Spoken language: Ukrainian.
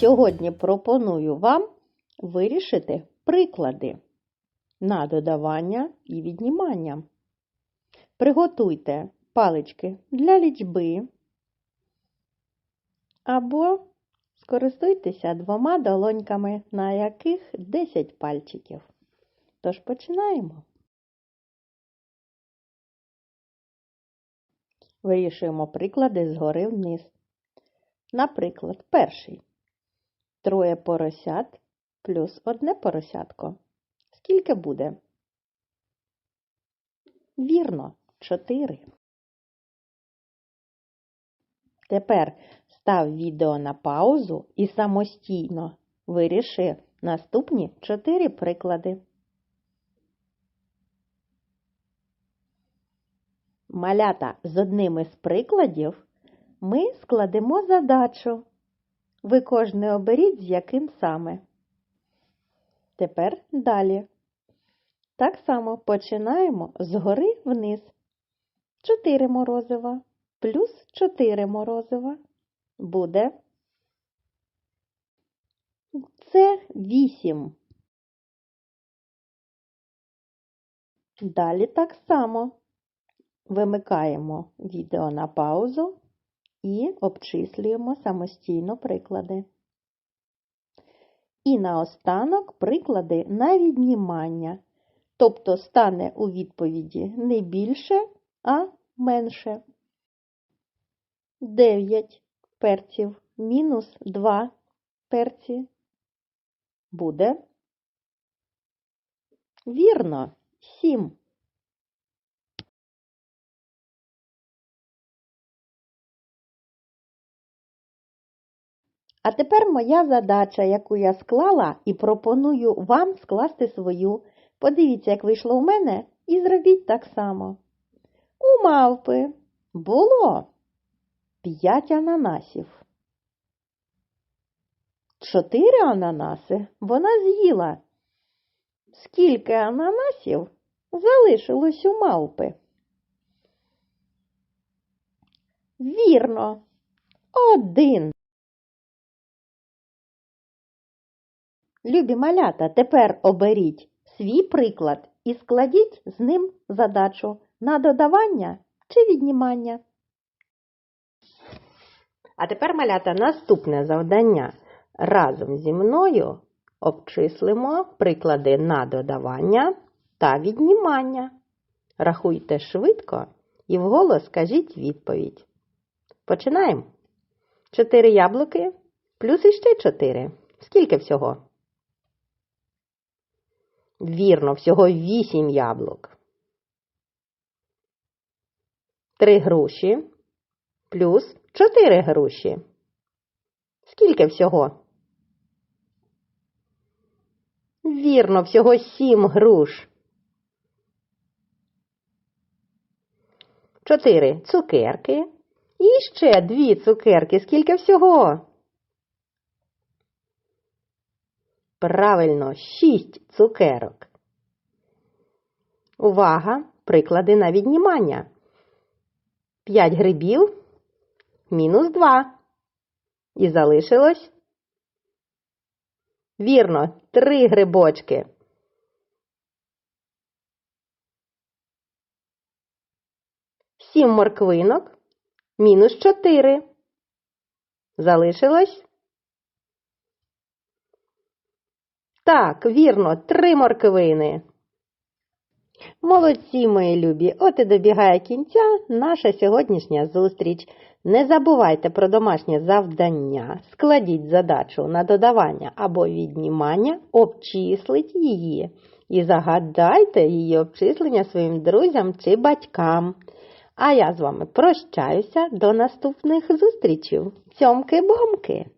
Сьогодні пропоную вам вирішити приклади на додавання і віднімання. Приготуйте палички для лічби або скористуйтеся двома долоньками, на яких 10 пальчиків. Тож починаємо. Вирішуємо приклади згори вниз. Наприклад, перший. Троє поросят плюс одне поросятко. Скільки буде? Вірно, 4. Тепер став відео на паузу і самостійно виріши наступні 4 приклади. Малята з одним із прикладів ми складемо задачу. Ви кожне оберіть, з яким саме. Тепер далі. Так само починаємо згори вниз. 4 морозива плюс 4 морозива буде. Це 8. Далі так само вимикаємо відео на паузу і обчислюємо самостійно приклади. І наостанок приклади на віднімання, тобто стане у відповіді не більше, а менше. 9 перців мінус 2 перці буде. Вірно, 7. А тепер моя задача, яку я склала, і пропоную вам скласти свою. Подивіться, як вийшло у мене, і зробіть так само. У мавпи було 5 ананасів. Чотири ананаси вона з'їла. Скільки ананасів залишилось у мавпи? Вірно, один. Любі малята, тепер оберіть свій приклад і складіть з ним задачу на додавання чи віднімання. А тепер, малята, наступне завдання. Разом зі мною обчислимо приклади на додавання та віднімання. Рахуйте швидко і вголос скажіть відповідь. Починаємо. Чотири яблуки плюс іще чотири. Скільки всього? Вірно, всього вісім яблук. Три груші плюс чотири груші. Скільки всього? Вірно, всього сім груш. Чотири цукерки. І ще дві цукерки. Скільки всього? Правильно, шість цукерок. Увага! Приклади на віднімання. П'ять грибів мінус два. І залишилось. Вірно, три грибочки. Сім морквинок мінус чотири. Залишилось. Так, вірно, три морквини. Молодці, мої любі! От і добігає кінця наша сьогоднішня зустріч. Не забувайте про домашнє завдання, складіть задачу на додавання або віднімання, обчисліть її і загадайте її обчислення своїм друзям чи батькам. А я з вами прощаюся до наступних зустрічей. Цьомки-бомки!